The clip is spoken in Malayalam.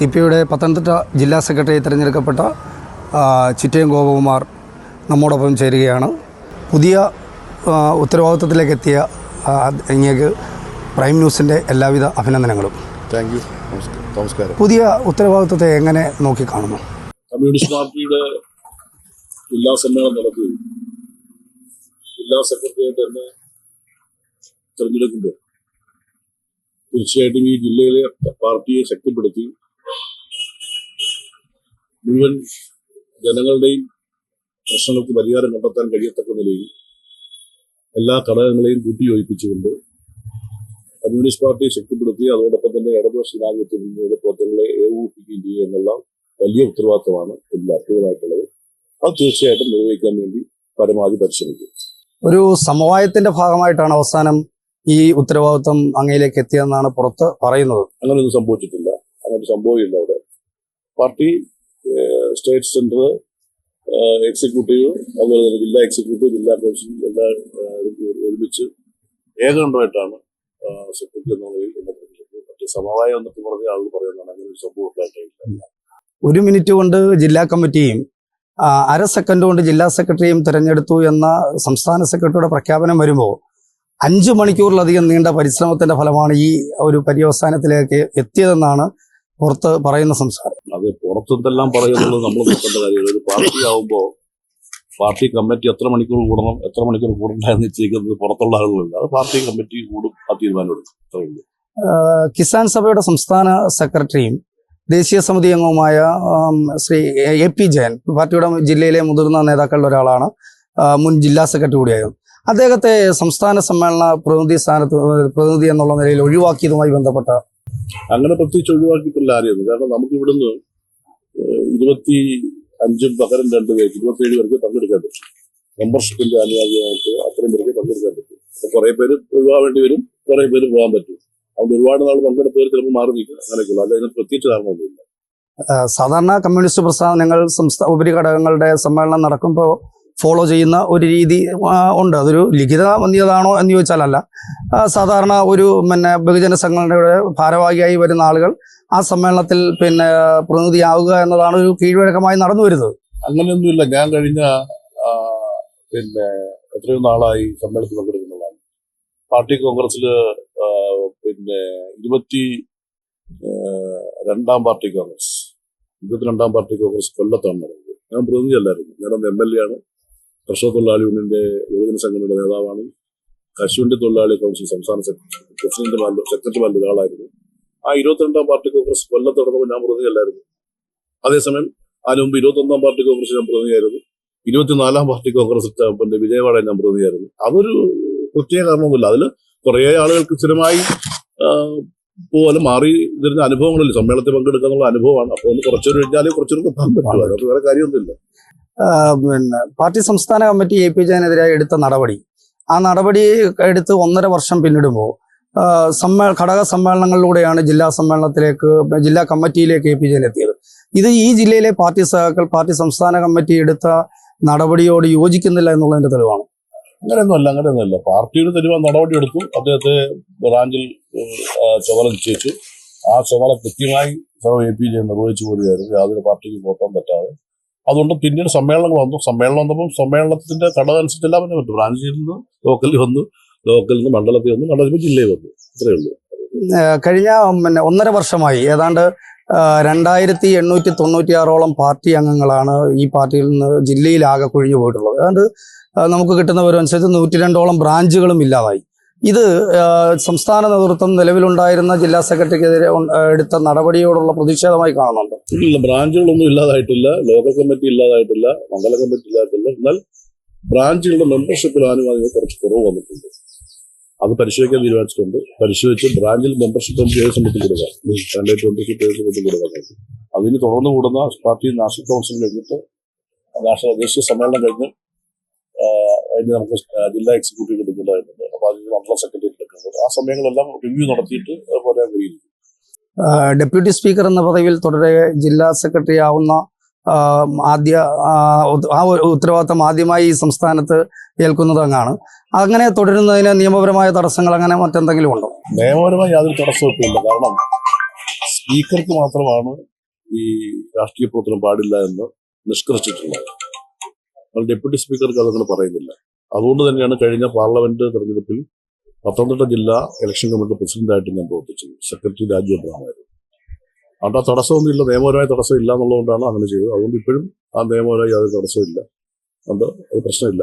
സി പി ഐയുടെ പത്തനംതിട്ട ജില്ലാ സെക്രട്ടറി തിരഞ്ഞെടുക്കപ്പെട്ട ചിറ്റയം ഗോപകുമാർ നമ്മോടൊപ്പം ചേരുകയാണ്. പുതിയ ഉത്തരവാദിത്വത്തിലേക്കെത്തിയ ഉത്തരവാദിത്വത്തിലേക്ക് എത്തിയ ആ, അങ്ങേക്ക് പ്രൈം ന്യൂസിന്റെ എല്ലാവിധ അഭിനന്ദനങ്ങളും. Thank you. നമസ്കാരം. പുതിയ ഉത്തരവാദിത്വത്തെ എങ്ങനെ നോക്കിക്കാണുന്നു കമ്മ്യൂണിസ്റ്റ് പാർട്ടിയുടെ ജില്ലാ സമ്മേളനം നടത്തി ജില്ലാ സെക്രട്ടറിയായിട്ട് തന്നെ തിരഞ്ഞെടുക്കുമ്പോൾ തീർച്ചയായിട്ടും ഈ ജില്ലയിലെ പാർട്ടിയെ ശക്തിപ്പെടുത്തി മുഴുവൻ ജനങ്ങളുടെയും പ്രശ്നങ്ങൾക്ക് പരിഹാരം കണ്ടെത്താൻ കഴിയത്തക്ക നിലയിൽ എല്ലാ ഘടകങ്ങളെയും കൂട്ടിയോജിപ്പിച്ചുകൊണ്ട് കമ്മ്യൂണിസ്റ്റ് പാർട്ടിയെ ശക്തിപ്പെടുത്തി അതോടൊപ്പം തന്നെ ഇടതുപക്ഷ ജനാധിപത്യത്തിന്റെ പ്രവർത്തനങ്ങളെ ഏകോപിപ്പിക്കുകയും ചെയ്യുക എന്നുള്ള വലിയ ഉത്തരവാദിത്തമാണ് എല്ലാ അർപ്പിതമായിട്ടുള്ളത് അത് തീർച്ചയായിട്ടും നിർവഹിക്കാൻ വേണ്ടി പരമാവധി പരിശ്രമിക്കും. ഒരു സമവായത്തിന്റെ ഭാഗമായിട്ടാണ് അവസാനം ഈ ഉത്തരവാദിത്വം അങ്ങയിലേക്ക് എത്തിയതെന്നാണ് പുറത്ത് പറയുന്നത്. അങ്ങനെയൊന്നും സംഭവിച്ചിട്ടില്ല. അങ്ങനെ സംഭവമില്ല അവിടെ. പാർട്ടി സ്റ്റേറ്റ് സെന്റർ എക്സിക്യൂട്ടീവ് അതുപോലെ തന്നെ ജില്ലാ എക്സിക്യൂട്ടീവ് ജില്ലാ കൗൺസിൽ എല്ലാ ഒരുമിച്ച് ഏകകണ്ഠമായിട്ടാണ് സെക്രട്ടറി എന്ന നിലയിൽ മറ്റേ സമവായം എന്നൊക്കെ പറഞ്ഞ ആളുകൾ പറയുന്നതാണ് അങ്ങനെ ഒരു സംഭവം ഒരു മിനിറ്റ് കൊണ്ട് ജില്ലാ കമ്മിറ്റിയും അര സെക്കൻഡ് കൊണ്ട് ജില്ലാ സെക്രട്ടറിയും തിരഞ്ഞെടുത്തു എന്ന സംസ്ഥാന സെക്രട്ടറിയുടെ പ്രഖ്യാപനം വരുമ്പോൾ അഞ്ചു മണിക്കൂറിലധികം നീണ്ട പരിശ്രമത്തിന്റെ ഫലമാണ് ഈ ഒരു പര്യവസാനത്തിലേക്ക് എത്തിയതെന്നാണ് പുറത്ത് പറയുന്ന സംസാരം. അത് പുറത്തെന്തെല്ലാം പറയുന്നുള്ളത് നമ്മൾ നോക്കേണ്ട കാര്യമില്ല. ഒരു പാർട്ടി ആവുമ്പോൾ പാർട്ടി കമ്മിറ്റി എത്ര മണിക്കൂർ കൂടണം എത്ര മണിക്കൂർ കൂടണ്ട എന്ന് നിശ്ചയിക്കുന്നത് പുറത്തുള്ള ആളുകളല്ല. അത് പാർട്ടി കമ്മിറ്റി കൂടും ആ തീരുമാനമെടുക്കും അത്രേ ഉള്ളൂ. കിസാൻ സഭയുടെ സംസ്ഥാന സെക്രട്ടറിയും ദേശീയ സമിതി അംഗവുമായ ശ്രീ എ പി ജയൻ പാർട്ടിയുടെ ജില്ലയിലെ മുതിർന്ന നേതാക്കളിൽ ഒരാളാണ്. മുൻ ജില്ലാ സെക്രട്ടറി കൂടിയായിരുന്നു. അദ്ദേഹത്തെ സംസ്ഥാന സമ്മേളന പ്രതിനിധി സ്ഥാനത്ത് പ്രതിനിധി എന്നുള്ള നിലയിൽ ഒഴിവാക്കിയതുമായി ബന്ധപ്പെട്ട അങ്ങനെ പ്രത്യേകിച്ച് ഒഴിവാക്കിയിട്ടില്ല ആരെയൊന്നും കാരണം നമുക്ക് ഇവിടുന്ന് ഇരുപത്തി അഞ്ചും പകരം രണ്ട് പേർക്ക് ഇരുപത്തി ഏഴ് പേർക്ക് പങ്കെടുക്കാൻ പറ്റും. മെമ്പർഷിപ്പിന്റെ അനുവാദിയായിട്ട് അത്രയും പേർക്ക് പങ്കെടുക്കാൻ പറ്റും. അപ്പൊ കുറെ പേര് ഒഴിവാവേണ്ടി വരും കുറെ പേര് പോകാൻ പറ്റും. അതുകൊണ്ട് ഒരുപാട് നാൾ പങ്കെടുത്തവർ ചിലപ്പോൾ മാറി നിൽക്കും. അങ്ങനെയൊക്കെയുള്ളൂ. അല്ലെങ്കിൽ അതിന് പ്രത്യേകിച്ച് കാരണമൊന്നുമില്ല സാധാരണ കമ്മ്യൂണിസ്റ്റ് പ്രസ്ഥാനങ്ങൾ സംസ്ഥാന ഉപരി ഘടകങ്ങളുടെ സമ്മേളനം നടക്കുമ്പോൾ ഫോളോ ചെയ്യുന്ന ഒരു രീതി ഉണ്ട്. അതൊരു ലിഖിത വന്ധ്യതാണോ എന്ന് ചോദിച്ചാലല്ല. സാധാരണ ഒരു പിന്നെ ബഹുജന സംഘടനയുടെ ഭാരവാഹിയായി വരുന്ന ആളുകൾ ആ സമ്മേളനത്തിൽ പിന്നെ പ്രതിനിധിയാവുക എന്നതാണ് ഒരു കീഴ്വഴക്കമായി നടന്നു വരുന്നത് അങ്ങനെയൊന്നുമില്ല. ഞാൻ കഴിഞ്ഞ പിന്നെ എത്രയോ നാളായി സമ്മേളനത്തിൽ പങ്കെടുക്കുന്നതാണ്. പാർട്ടി കോൺഗ്രസിൽ പിന്നെ ഇരുപത്തി രണ്ടാം പാർട്ടി കോൺഗ്രസ് ഇരുപത്തിരണ്ടാം പാർട്ടി കോൺഗ്രസ് കൊല്ലത്താണ് നടന്നത്. ഞാൻ പ്രതിനിധി അല്ലായിരുന്നു ഞാനന്ന് എം എൽ എ ആണ്. കർഷക തൊഴിലാളി യൂണിയന്റെ യുവജന സംഘടനയുടെ നേതാവാണ്. കശുവണ്ടി തൊഴിലാളി കൗൺസിൽ സംസ്ഥാന സെക്രട്ടറി പ്രസിഡന്റ് സെക്രട്ടറിമാരുടെ ഒരാളായിരുന്നു. ആ ഇരുപത്തിരണ്ടാം പാർട്ടി കോൺഗ്രസ് കൊല്ലത്ത് നടന്നപ്പോൾ ഞാൻ പ്രതിനിധിയല്ലായിരുന്നു അതേസമയം അതിനു മുമ്പ് ഇരുപത്തൊന്നാം പാർട്ടി കോൺഗ്രസ് ഞാൻ പ്രതിനിധിയായിരുന്നു ഇരുപത്തിനാലാം പാർട്ടി കോൺഗ്രസ് പിന്നെ വിജയവാഡ ഞാൻ പ്രതിനിധിയായിരുന്നു അതൊരു പ്രത്യേക കാരണമൊന്നുമില്ല. അതിൽ കുറേ ആളുകൾക്ക് സ്ഥിരമായി പോലെ മാറി ഇതിരുന്ന അനുഭവങ്ങളില്ല. സമ്മേളനത്തിൽ പങ്കെടുക്കുക എന്നുള്ള അനുഭവമാണ്. അപ്പോൾ ഒന്ന് കുറച്ചൊരു കഴിഞ്ഞാൽ കുറച്ചൊരു അത് വേറെ കാര്യമൊന്നുമില്ല. പിന്നെ പാർട്ടി സംസ്ഥാന കമ്മിറ്റി എ പി ജയനെതിരായി എടുത്ത നടപടി. ആ നടപടി എടുത്ത് ഒന്നര വർഷം പിന്നിടുമ്പോൾ സമ്മേ ഘടക സമ്മേളനങ്ങളിലൂടെയാണ് ജില്ലാ സമ്മേളനത്തിലേക്ക് ജില്ലാ കമ്മിറ്റിയിലേക്ക് എ പി ജയൻ എത്തിയത്. ഇത് ഈ ജില്ലയിലെ പാർട്ടി സഹാക്കൾ പാർട്ടി സംസ്ഥാന കമ്മിറ്റി എടുത്ത നടപടിയോട് യോജിക്കുന്നില്ല എന്നുള്ളതിന്റെ തെളിവാണ്. അങ്ങനെയൊന്നുമല്ല അങ്ങനെയൊന്നുമല്ല പാർട്ടിയുടെ തെരുവ നടപടി എടുത്തു. അദ്ദേഹത്തെ ബ്രാഞ്ചിൽ ചുമല നിശ്ചയിച്ചു. ആ ചുമതല കൃത്യമായി എ പി ജെ നിർവഹിച്ചു പോരുകയായിരുന്നു. യാതൊരു പാർട്ടിക്ക് പോകാൻ പറ്റാതെ. അതുകൊണ്ട് പിന്നീട് സമ്മേളനങ്ങൾ വന്നു. സമ്മേളനം വന്നപ്പോൾ സമ്മേളനത്തിന്റെ ഘടക അനുസരിച്ചെല്ലാം പറ്റും. ബ്രാഞ്ചിൽ നിന്ന് ലോക്കലിൽ വന്നു. ലോക്കലിൽ നിന്ന് മണ്ഡലത്തിൽ വന്നു മണ്ഡലത്തിൽ ജില്ലയിൽ വന്നു. അത്രയേ ഉള്ളൂ. കഴിഞ്ഞ പിന്നെ ഒന്നര വർഷമായി. ഏതാണ്ട് രണ്ടായിരത്തി എണ്ണൂറ്റി തൊണ്ണൂറ്റിയാറോളം പാർട്ടി അംഗങ്ങളാണ് ഈ പാർട്ടിയിൽ നിന്ന് ജില്ലയിലാകെ കൊഴിഞ്ഞു പോയിട്ടുള്ളത്. ഏതാണ്ട് നമുക്ക് കിട്ടുന്ന വിവരമനുസരിച്ച് നൂറ്റി രണ്ടോളം ബ്രാഞ്ചുകളും ഇല്ലാതായി. ഇത് സംസ്ഥാന നേതൃത്വം നിലവിലുണ്ടായിരുന്ന ജില്ലാ സെക്രട്ടറിക്കെതിരെ എടുത്ത നടപടിയോടുള്ള പ്രതിഷേധമായി കാണുന്നുണ്ട്. ഇല്ല ബ്രാഞ്ചുകളൊന്നും ഇല്ലാതായിട്ടില്ല. Local committee ഇല്ലാതായിട്ടില്ല. മണ്ഡല കമ്മിറ്റി ഇല്ലാതായിട്ടില്ല. എന്നാൽ ബ്രാഞ്ചുകളുടെ മെമ്പർഷിപ്പിൽ ആനുവാദികൾ കുറച്ച് കുറവ് വന്നിട്ടുണ്ട്. അത് പരിശോധിക്കാൻ തീരുമാനിച്ചിട്ടുണ്ട്. പരിശോധിച്ച് ബ്രാഞ്ചിൽ മെമ്പർഷിപ്പ് ഏത് സമയത്തും കൊടുക്കാം കാൻഡിഡേറ്റ് മെമ്പർഷിപ്പ് ഏത് സമയത്തും കൊടുക്കാം അതിന് തുടർന്ന് കൂടുന്ന പാർട്ടി നാഷണൽ കൗൺസിൽ കഴിഞ്ഞിട്ട് നാഷണൽ ദേശീയ സമ്മേളനം കഴിഞ്ഞ് അതിന് നമുക്ക് ജില്ലാ എക്സിക്യൂട്ടീവ് എടുക്കേണ്ടതായിട്ടുണ്ട്. അപ്പോൾ അതിന് മണ്ഡല സെക്രട്ടറി എടുക്കുന്നത് ആ സമയങ്ങളെല്ലാം റിവ്യൂ നടത്തിയിട്ട് പോലെ ഡെപ്യൂട്ടി സ്പീക്കർ എന്ന പദവിയിൽ തുടരെ ജില്ലാ സെക്രട്ടറി ആവുന്ന ആദ്യ ആ, ഉത്തരവാദിത്തം ആദ്യമായി ഈ സംസ്ഥാനത്ത് ഏൽക്കുന്നത് അങ്ങാണ്. അങ്ങനെ തുടരുന്നതിന് നിയമപരമായ തടസ്സങ്ങൾ അങ്ങനെ മറ്റെന്തെങ്കിലും ഉണ്ടോ? നിയമപരമായി യാതൊരു തടസ്സവും ഇല്ല കാരണം സ്പീക്കർക്ക് മാത്രമാണ് ഈ രാഷ്ട്രീയ പ്രവർത്തനം പാടില്ല എന്ന് നിഷ്കർഷിച്ചിട്ടുള്ളത്. ഡെപ്യൂട്ടി സ്പീക്കർക്ക് അതങ്ങനെ പറയുന്നില്ല. അതുകൊണ്ട് തന്നെയാണ് കഴിഞ്ഞ പാർലമെന്റ് തെരഞ്ഞെടുപ്പിൽ പത്തനംതിട്ട ജില്ലാ ഇലക്ഷൻ കമ്മിറ്റി പ്രസിഡന്റായിട്ട് ഞാൻ പ്രവർത്തിച്ചത്. സെക്രട്ടറി രാജു അബ്രഹാമായിരുന്നു. അവിടെ തടസ്സമൊന്നുമില്ല. നിയമപരമായ തടസ്സം ഇല്ല എന്നുള്ളതുകൊണ്ടാണ് അങ്ങനെ ചെയ്തത്. അതുകൊണ്ട് ഇപ്പോഴും ആ നിയമപരമായി യാതൊരു തടസ്സമില്ല അതുകൊണ്ട് അത് പ്രശ്നമില്ല.